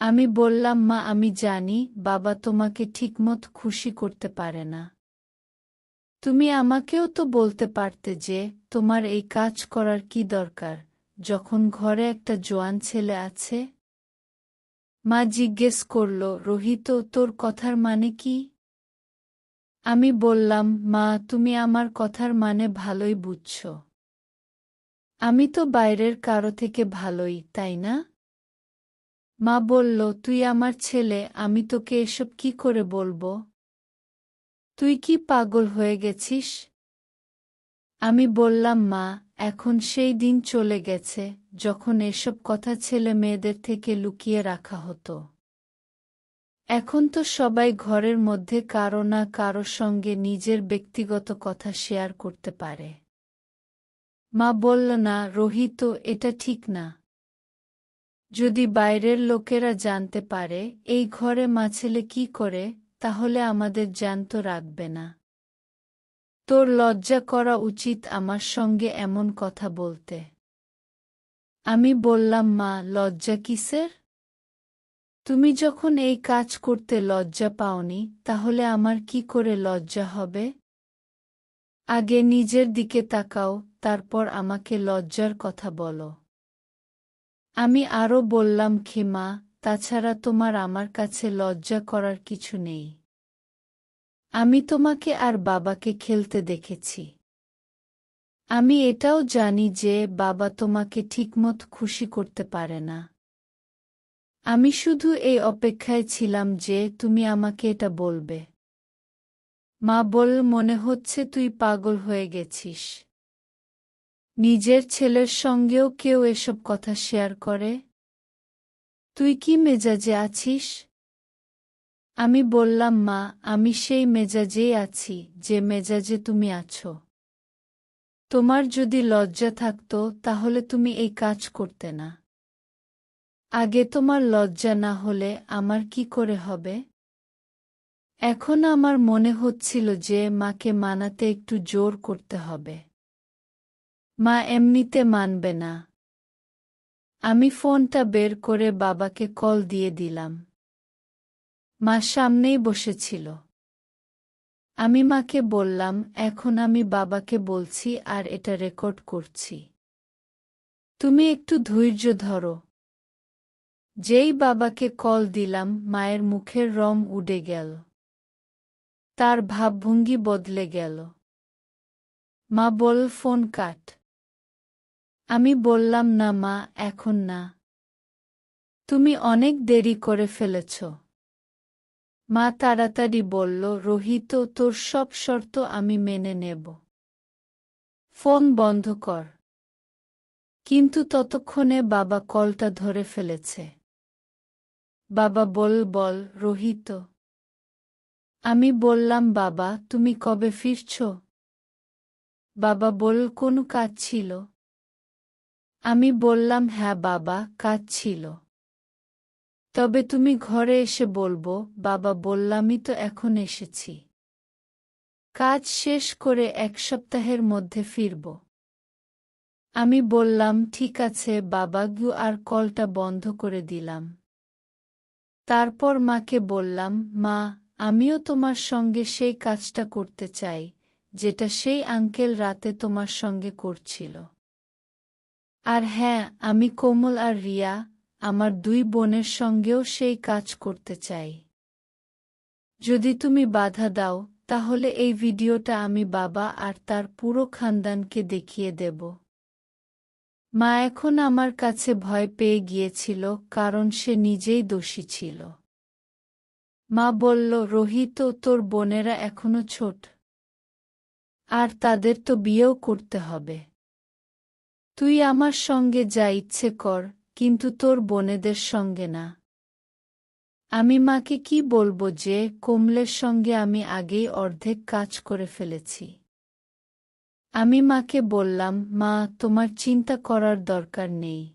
আমি বললাম, মা, আমি জানি, বাবা তোমাকে ঠিকমত খুশি করতে পারে না। তুমি আমাকেও তো বলতে পারতে যে, তোমার এই কাজ করার কি দরকার? যখন ঘরে একটা জোয়ান ছেলে আছে? মা জিজ্ঞেস করল, রোহিত, তোর কথার মানে কি? আমি বললাম, মা, তুমি আমার কথার মানে ভালোই বুঝছ। আমি তো বাইরের কারও থেকে ভালোই, তাই না? মা বলল, তুই আমার ছেলে, আমি তোকে এসব কি করে বলব? তুই কি পাগল হয়ে গেছিস? আমি বললাম, মা, এখন সেই দিন চলে গেছে, যখন এসব কথা ছেলে মেয়েদের থেকে লুকিয়ে রাখা হতো। এখন তো সবাই ঘরের মধ্যে কারও না কারও সঙ্গে নিজের ব্যক্তিগত কথা শেয়ার করতে পারে। মা বলল, না, রোহিত, এটা ঠিক না। যদি বাইরের লোকেরা জানতে পারে, এই ঘরে মা ছেলে কি করে, তাহলে আমাদের জ্যান্ত রাখবে না। তোর লজ্জা করা উচিত আমার সঙ্গে এমন কথা বলতে। আমি বললাম, মা, লজ্জা কিসের? তুমি যখন এই কাজ করতে লজ্জা পাওনি, তাহলে আমার কি করে লজ্জা হবে? আগে নিজের দিকে তাকাও, তারপর আমাকে লজ্জার কথা বলো। আমি আরও বললাম, ক্ষিমা, তাছাড়া তোমার আমার কাছে লজ্জা করার কিছু নেই। আমি তোমাকে আর বাবাকে খেলতে দেখেছি। আমি এটাও জানি যে বাবা তোমাকে ঠিকমত খুশি করতে পারে না। আমি শুধু এই অপেক্ষায় ছিলাম যে তুমি আমাকে এটা বলবে। মা বল মনে হচ্ছে তুই পাগল হয়ে গেছিস। নিজের ছেলের সঙ্গেও কেউ এসব কথা শেয়ার করে? তুই কি মেজাজে আছিস? আমি বললাম, মা, আমি সেই মেজাজেই আছি, যে মেজাজে তুমি আছো। তোমার যদি লজ্জা থাকত, তাহলে তুমি এই কাজ করতে না। আগে তোমার লজ্জা না হলে আমার কি করে হবে? এখন আমার মনে হচ্ছিল যে মাকে মানাতে একটু জোর করতে হবে। মা এমনিতে মানবে না। আমি ফোনটা বের করে বাবাকে কল দিয়ে দিলাম। মা সামনেই বসেছিল। আমি মাকে বললাম, এখন আমি বাবাকে বলছি আর এটা রেকর্ড করছি। তুমি একটু ধৈর্য ধরো। যেই বাবাকে কল দিলাম, মায়ের মুখের রং উড়ে গেল। তার ভাবভঙ্গি বদলে গেল। মা বল ফোন কাট। আমি বললাম, না মা, এখন না। তুমি অনেক দেরি করে ফেলেছ মা তাড়াতাড়ি বলল, রোহিত, তোর সব শর্ত আমি মেনে নেব। ফোন বন্ধ কর। কিন্তু ততক্ষণে বাবা কলটা ধরে ফেলেছে। বাবা বল বল, রোহিত। আমি বললাম, বাবা, তুমি কবে ফিরছ বাবা বল, কোন কাজ ছিল? আমি বললাম হ্যাঁ বাবা, কাজ ছিল। তবে তুমি ঘরে এসে বলব, বাবা, বললামই তো এখন এসেছি। কাজ শেষ করে এক সপ্তাহের মধ্যে ফিরব। আমি বললাম, ঠিক আছে বাবা, গু আর কলটা বন্ধ করে দিলাম। তারপর মাকে বললাম, মা, আমিও তোমার সঙ্গে সেই কাজটা করতে চাই, যেটা সেই আঙ্কেল রাতে তোমার সঙ্গে করছিল। আর হ্যাঁ আমি কোমল আর রিয়া, আমার দুই বোনের সঙ্গেও সেই কাজ করতে চাই। যদি তুমি বাধা দাও, তাহলে এই ভিডিওটা আমি বাবা আর তার পুরো খানদানকে দেখিয়ে দেব। মা এখন আমার কাছে ভয় পেয়ে গিয়েছিল, কারণ সে নিজেই দোষী ছিল। মা বলল, রোহিত তোর বোনেরা এখনও ছোট। আর তাদের তো বিয়েও করতে হবে। তুই আমার সঙ্গে যা ইচ্ছে কর, কিন্তু তোর বোনেদের সঙ্গে না। আমি মাকে কি বলব যে, কোমলের সঙ্গে আমি আগেই অর্ধেক কাজ করে ফেলেছি। আমি মাকে বললাম, মা, তোমার চিন্তা করার দরকার নেই।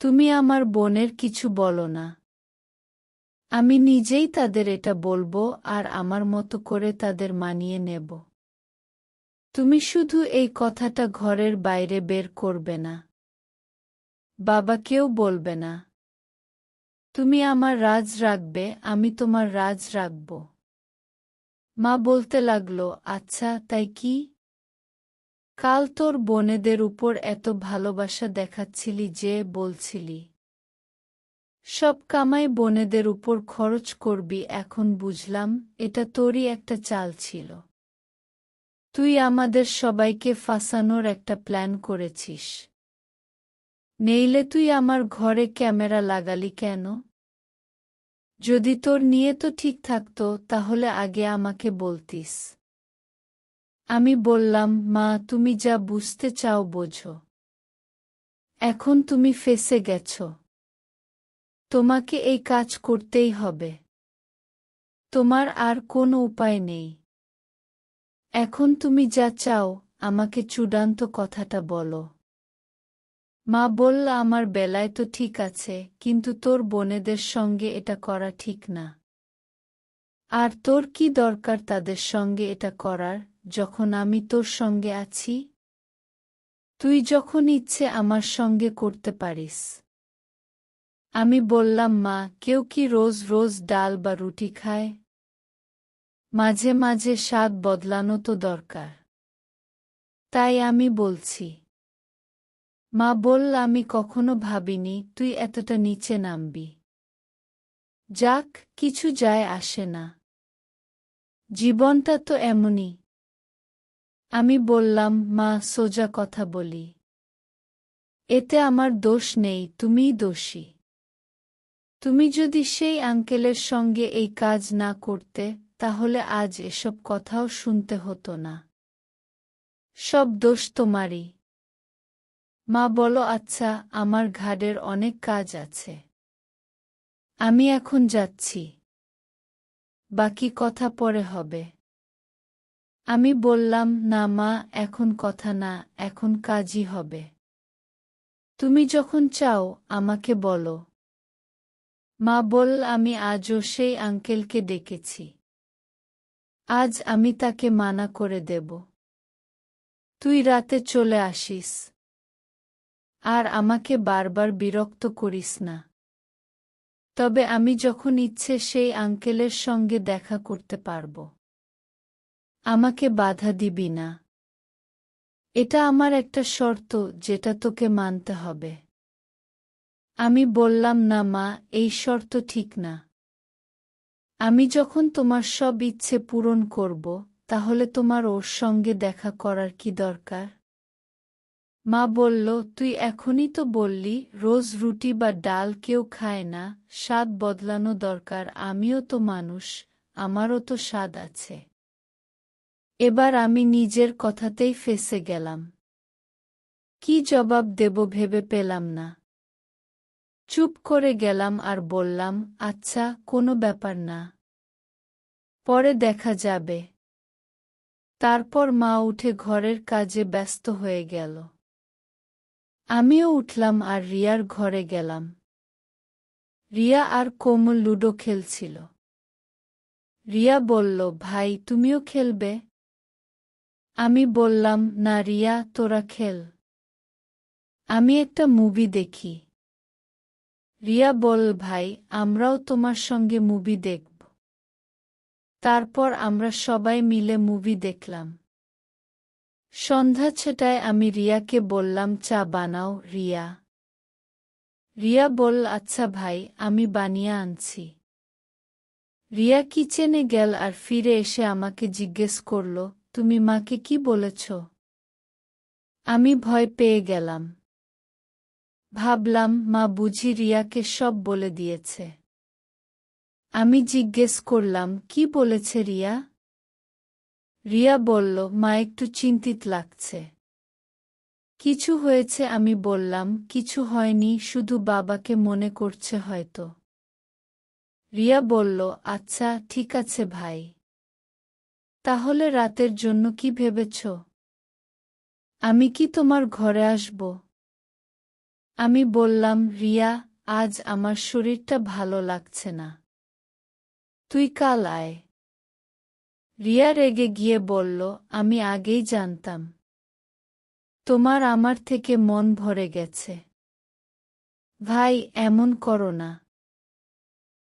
তুমি আমার বোনের কিছু বলো না। আমি নিজেই তাদের এটা বলব আর আমার মতো করে তাদের মানিয়ে নেব। তুমি শুধু এই কথাটা ঘরের বাইরে বের করবে না। বাবাকেও বলবে না। তুমি আমার রাজ রাখবে, আমি তোমার রাজ রাখব। মা বলতে লাগল আচ্ছা তাই কি? কাল তোর বোনেদের উপর এত ভালোবাসা দেখাচ্ছিলি যে বলছিলি। সব কামাই বোনেদের উপর খরচ করবি, এখন বুঝলাম, এটা তোরই একটা চাল ছিল। তুই আমাদের সবাইকে ফাঁসানোর একটা প্ল্যান করেছিস। নেইলে তুই আমার ঘরে ক্যামেরা লাগালি কেন? যদি তোর নিয়ে তো ঠিক থাকতো, তাহলে আগে আমাকে বলতিস। আমি বললাম, মা, তুমি যা বুঝতে চাও, বোঝো। এখন তুমি ফেসে গেছ। তোমাকে এই কাজ করতেই হবে। তোমার আর কোনো উপায় নেই। এখন তুমি যা চাও, আমাকে চূড়ান্ত কথাটা বলো। মা বলল, আমার বেলায় তো ঠিক আছে, কিন্তু তোর বোনেদের সঙ্গে এটা করা ঠিক না। আর তোর কি দরকার তাদের সঙ্গে এটা করার, যখন আমি তোর সঙ্গে আছি? তুই যখন ইচ্ছে আমার সঙ্গে করতে পারিস। আমি বললাম, মা, কেউ কি রোজ রোজ ডাল বা রুটি খায়? মাঝে মাঝে স্বাদ বদলানো তো দরকার। তাই আমি বলছি, মা বলল আমি কখনো ভাবিনি তুই এতটা নিচে নামবি। যাক, কিছু যায় আসে না। জীবনটা তো এমনই। আমি বললাম, মা, সোজা কথা বলি। এতে আমার দোষ নেই, তুমিই দোষী। তুমি যদি সেই আঙ্কেলের সঙ্গে এই কাজ না করতে তাহলে আজ এসব কথাও শুনতে হতো না। সব দোষ তোমারই। মা বলো আচ্ছা আমার ঘাড়ের অনেক কাজ আছে। আমি এখন যাচ্ছি। বাকি কথা পরে হবে। আমি বললাম, না মা, এখন কথা না, এখন কাজই হবে। তুমি যখন চাও, আমাকে বলো। মা বল, আমি আজও সেই আঙ্কেলকে ডেকেছি। আজ আমি তাকে মানা করে দেব। তুই রাতে চলে আসিস। আর আমাকে বারবার বিরক্ত করিস না। তবে আমি যখন ইচ্ছে সেই আঙ্কেলের সঙ্গে দেখা করতে পারব। আমাকে বাধা দিবি না। এটা আমার একটা শর্ত যেটা তোকে মানতে হবে। আমি বললাম, না মা, এই শর্ত ঠিক না। আমি যখন তোমার সব ইচ্ছে পূরণ করব, তাহলে তোমার ওর সঙ্গে দেখা করার কি দরকার? মা বলল, তুই এখনই তো বললি, রোজ রুটি বা ডাল কেউ খায় না, স্বাদ বদলানো দরকার, আমিও তো মানুষ, আমারও তো স্বাদ আছে। এবার আমি নিজের কথাতেই ফেসে গেলাম। কি জবাব দেব ভেবে পেলাম না। চুপ করে গেলাম আর বললাম আচ্ছা কোনো ব্যাপার না। পরে দেখা যাবে। তারপর মা উঠে ঘরের কাজে ব্যস্ত হয়ে গেল। আমিও উঠলাম আর রিয়ার ঘরে গেলাম। রিয়া আর কোমল লুডো খেলছিল। রিয়া বলল, ভাই, তুমিও খেলবে? আমি বললাম, না রিয়া, তোরা খেল। আমি একটা মুভি দেখি। রিয়া বল, ভাই, আমরাও তোমার সঙ্গে মুভি দেখব। তারপর আমরা সবাই মিলে মুভি দেখলাম। সন্ধ্যা ছটায় আমি রিয়াকে বললাম, চা বানাও, রিয়া। রিয়া বল আচ্ছা ভাই, আমি বানিয়ে আনছি। রিয়া কিচেনে গেল আর ফিরে এসে আমাকে জিজ্ঞেস করল, তুমি মাকে কি বলেছ? আমি ভয় পেয়ে গেলাম। ভাবলাম মা বুঝি রিয়াকে সব বলে দিয়েছে। আমি জিজ্ঞেস করলাম, কি বলেছে রিয়া? রিয়া বলল, মা, একটু চিন্তিত লাগছে। কিছু হয়েছে, আমি বললাম, কিছু হয়নি, শুধু বাবাকে মনে করছে হয়তো। রিয়া বলল আচ্ছা ঠিক আছে ভাই। তাহলে রাতের জন্য কি ভেবেছ? আমি কি তোমার ঘরে আসব? আমি বললাম, রিয়া, আজ আমার শরীরটা ভালো লাগছে না। তুই কাল আয়। রিয়া রেগে গিয়ে বলল, আমি আগেই জানতাম। তোমার আমার থেকে মন ভরে গেছে। ভাই, এমন করো না।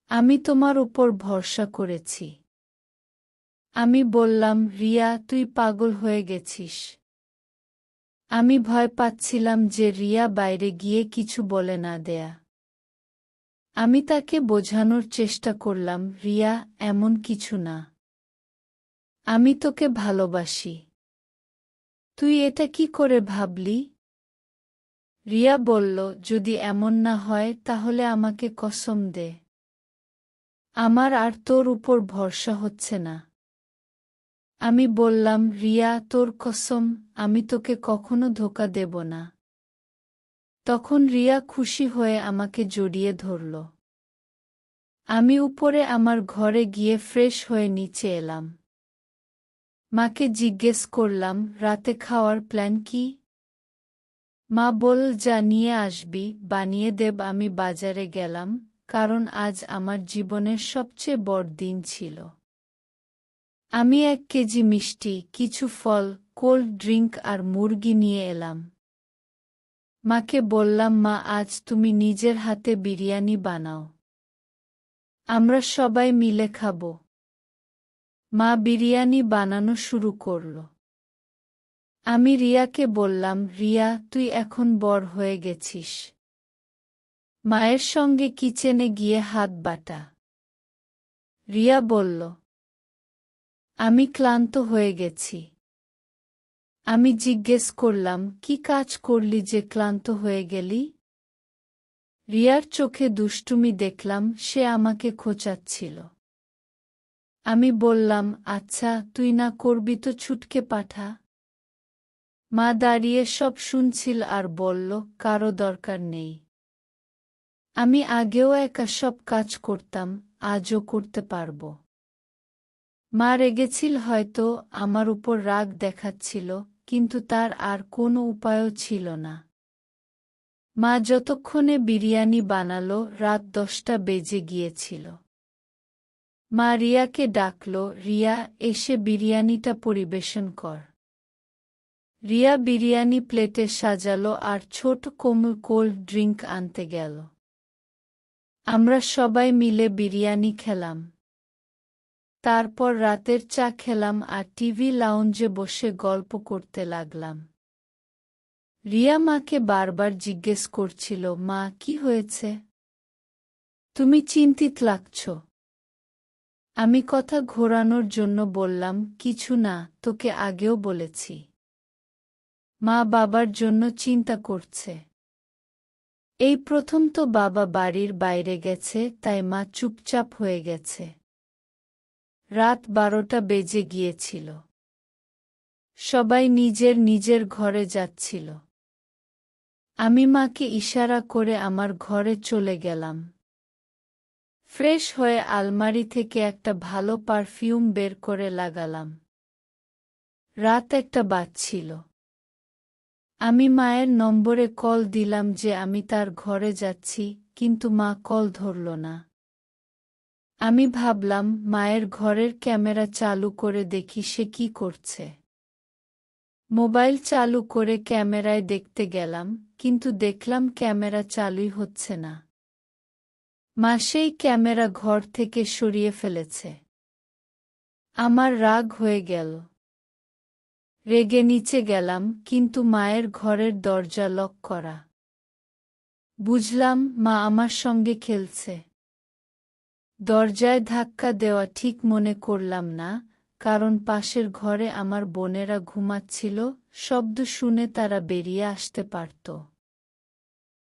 আমি তোমার উপর ভরসা করেছি। আমি বললাম, রিয়া, তুই পাগল হয়ে গেছিস। আমি ভয় পাচ্ছিলাম যে রিয়া বাইরে গিয়ে কিছু বলে না দেয়া। আমি তাকে বোঝানোর চেষ্টা করলাম, রিয়া, এমন কিছু না। আমি তোকে ভালোবাসি। তুই এটা কি করে ভাবলি? রিয়া বলল, যদি এমন না হয়, তাহলে আমাকে কসম দে। আমার আর তোর উপর ভরসা হচ্ছে না। আমি বললাম, রিয়া, তোর কসম, আমি তোকে কখনো ধোকা দেব না। তখন রিয়া খুশি হয়ে আমাকে জড়িয়ে ধরল। আমি উপরে আমার ঘরে গিয়ে ফ্রেশ হয়ে নিচে এলাম। মাকে জিজ্ঞেস করলাম, রাতে খাওয়ার প্ল্যান কি? মা বল, যা নিয়ে আসবি, বানিয়ে দেব, আমি বাজারে গেলাম, কারণ আজ আমার জীবনের সবচেয়ে বড় দিন ছিল। আমি এক কেজি মিষ্টি, কিছু ফল, কোল্ড ড্রিঙ্ক আর মুরগি নিয়ে এলাম। মাকে বললাম, মা, আজ তুমি নিজের হাতে বিরিয়ানি বানাও। আমরা সবাই মিলে খাব। মা বিরিয়ানি বানানো শুরু করল। আমি রিয়াকে বললাম, রিয়া, তুই এখন বড় হয়ে গেছিস। মায়ের সঙ্গে কিচেনে গিয়ে হাত বাটা। রিয়া বলল আমি ক্লান্ত হয়ে গেছি। আমি জিজ্ঞেস করলাম, কি কাজ করলি যে ক্লান্ত হয়ে গেলি? রিয়ার চোখে দুষ্টুমি দেখলাম, সে আমাকে খোঁচাচ্ছিল। আমি বললাম আচ্ছা তুই না করবি তো ছুটকে পাঠা? মা দাঁড়িয়ে সব শুনছিল আর বলল, কারও দরকার নেই। আমি আগেও একা সব কাজ করতাম, আজও করতে পারব। মা রেগেছিল হয়তো আমার উপর রাগ দেখাচ্ছিল, কিন্তু তার আর কোনো উপায়ও ছিল না। মা যতক্ষণে বিরিয়ানি বানালো, রাত দশটা বেজে গিয়েছিল। মা রিয়াকে ডাকল, রিয়া, এসে বিরিয়ানিটা পরিবেশন কর। রিয়া বিরিয়ানি প্লেটে সাজালো আর ছোট কোমল কোল্ড ড্রিঙ্ক আনতে গেল। আমরা সবাই মিলে বিরিয়ানি খেলাম। তারপর রাতের চা খেলাম আর টিভি লাউঞ্জে বসে গল্প করতে লাগলাম। রিয়া মাকে বারবার জিজ্ঞেস করছিল, মা, কি হয়েছে? তুমি চিন্তিত লাগছ। আমি কথা ঘোরানোর জন্য বললাম, কিছু না, তোকে আগেও বলেছি। মা বাবার জন্য চিন্তা করছে। এই প্রথম তো বাবা বাড়ির বাইরে গেছে, তাই মা চুপচাপ হয়ে গেছে। রাত বারোটা বেজে গিয়েছিল। সবাই নিজের নিজের ঘরে যাচ্ছিল। আমি মাকে ইশারা করে আমার ঘরে চলে গেলাম। ফ্রেশ হয়ে আলমারি থেকে একটা ভালো পারফিউম বের করে লাগালাম। রাত একটা বাজছিল। আমি মায়ের নম্বরে কল দিলাম যে আমি তার ঘরে যাচ্ছি, কিন্তু মা কল ধরল না। আমি ভাবলাম, মায়ের ঘরের ক্যামেরা চালু করে দেখি সে কি করছে। মোবাইল চালু করে ক্যামেরায় দেখতে গেলাম, কিন্তু দেখলাম ক্যামেরা চালুই হচ্ছে না। মা সেই ক্যামেরা ঘর থেকে সরিয়ে ফেলেছে। আমার রাগ হয়ে গেল। রেগে নিচে গেলাম, কিন্তু মায়ের ঘরের দরজা লক করা। বুঝলাম, মা আমার সঙ্গে খেলছে। দরজায় ধাক্কা দেওয়া ঠিক মনে করলাম না, কারণ পাশের ঘরে আমার বোনেরা ঘুমাচ্ছিল, শব্দ শুনে তারা বেরিয়ে আসতে পারত।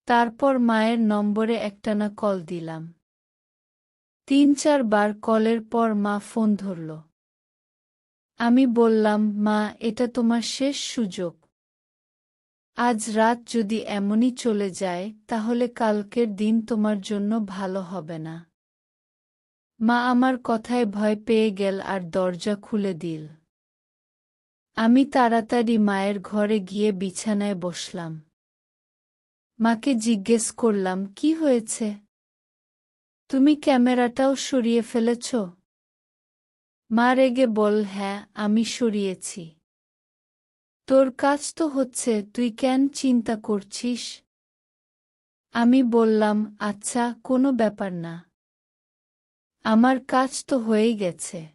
তারপর মায়ের নম্বরে একটানা কল দিলাম। তিন চারবার কলের পর মা ফোন ধরল। আমি বললাম, মা, এটা তোমার শেষ সুযোগ। আজ রাত যদি এমনই চলে যায়, তাহলে কালকের দিন তোমার জন্য ভালো হবে না। মা আমার কথায় ভয় পেয়ে গেল আর দরজা খুলে দিল। আমি তাড়াতাড়ি মায়ের ঘরে গিয়ে বিছানায় বসলাম। মাকে জিজ্ঞেস করলাম, কি হয়েছে? তুমি ক্যামেরাটাও সরিয়ে ফেলেছ? মা রেগে বল হ্যাঁ আমি সরিয়েছি। তোর কাজ তো হচ্ছে, তুই কেন চিন্তা করছিস? আমি বললাম আচ্ছা কোনো ব্যাপার না। আমার কাজ তো হয়েই গেছে।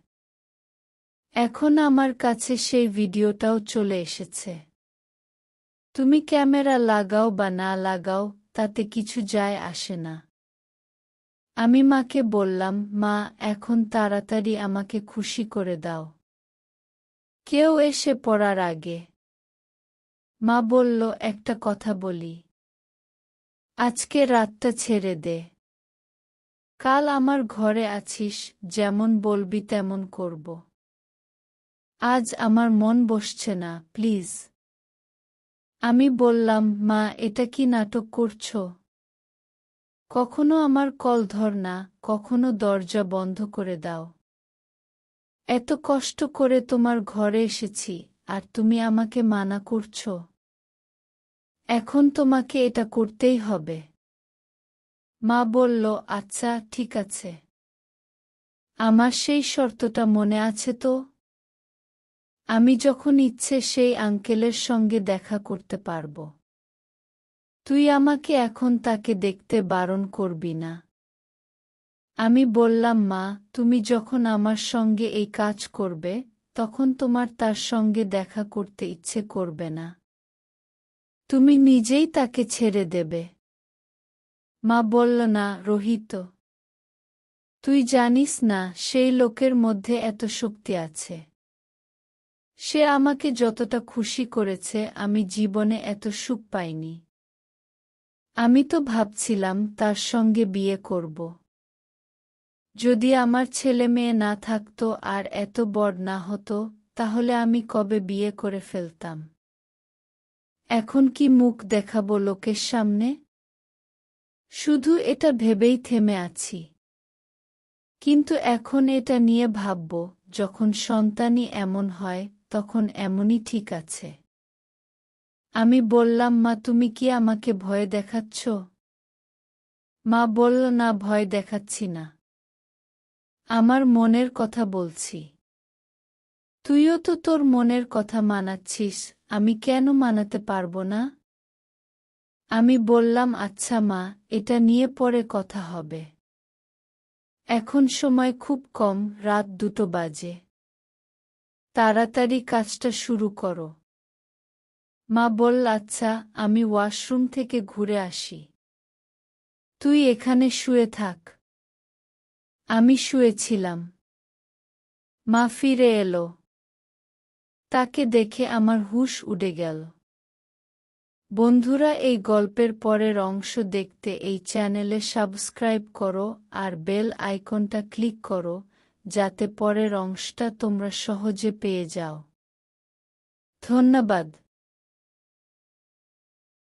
এখন আমার কাছে সেই ভিডিওটাও চলে এসেছে। তুমি ক্যামেরা লাগাও বা না লাগাও, তাতে কিছু যায় আসে না। আমি মাকে বললাম, মা, এখন তাড়াতাড়ি আমাকে খুশি করে দাও। কেউ এসে পড়ার আগে। মা বলল, একটা কথা বলি। আজকে রাতটা ছেড়ে দে। কাল আমার ঘরে আছিস, যেমন বলবি তেমন করব। আজ আমার মন বসছে না, প্লিজ। আমি বললাম, মা, এটা কি নাটক করছ? কখনো আমার কল ধর না, কখনো দরজা বন্ধ করে দাও। এত কষ্ট করে তোমার ঘরে এসেছি, আর তুমি আমাকে মানা করছ। এখন তোমাকে এটা করতেই হবে। মা বলল আচ্ছা ঠিক আছে। আমার সেই শর্তটা মনে আছে তো? আমি যখন ইচ্ছে সেই আঙ্কেলের সঙ্গে দেখা করতে পারব। তুই আমাকে এখন তাকে দেখতে বারণ করবি না। আমি বললাম, মা, তুমি যখন আমার সঙ্গে এই কাজ করবে, তখন তোমার তার সঙ্গে দেখা করতে ইচ্ছে করবে না। তুমি নিজেই তাকে ছেড়ে দেবে। মা বলল, না, রোহিত। তুই জানিস না, সেই লোকের মধ্যে এত শক্তি আছে। সে আমাকে যতটা খুশি করেছে, আমি জীবনে এত সুখ পাইনি। আমি তো ভাবছিলাম, তার সঙ্গে বিয়ে করব। যদি আমার ছেলে মেয়ে না থাকত আর এত বড় না হতো, তাহলে আমি কবে বিয়ে করে ফেলতাম? এখন কি মুখ দেখাবো লোকের সামনে? শুধু এটা ভেবেই থেমে আছি। কিন্তু এখন এটা নিয়ে ভাবব, যখন সন্তানই এমন হয়, তখন এমনই ঠিক আছে। আমি বললাম, মা, তুমি কি আমাকে ভয় দেখাচ্ছ? মা বলল, না, ভয় দেখাচ্ছি না। আমার মনের কথা বলছি। তুইও তো তোর মনের কথা মানাচ্ছিস, আমি কেন মানাতে পারব না? আমি বললাম আচ্ছা মা, এটা নিয়ে পরে কথা হবে। এখন সময় খুব কম, রাত দুটো বাজে। তাড়াতাড়ি কাজটা শুরু করো। মা বলল আচ্ছা আমি ওয়াশরুম থেকে ঘুরে আসি। তুই এখানে শুয়ে থাক। আমি শুয়েছিলাম। মা ফিরে এলো। তাকে দেখে আমার হুশ উড়ে গেল। বন্ধুরা, এই গল্পের পরের অংশ দেখতে এই চ্যানেলে সাবস্ক্রাইব করো আর বেল আইকনটা ক্লিক করো, যাতে পরের অংশটা তোমরা সহজে পেয়ে যাও। ধন্যবাদ।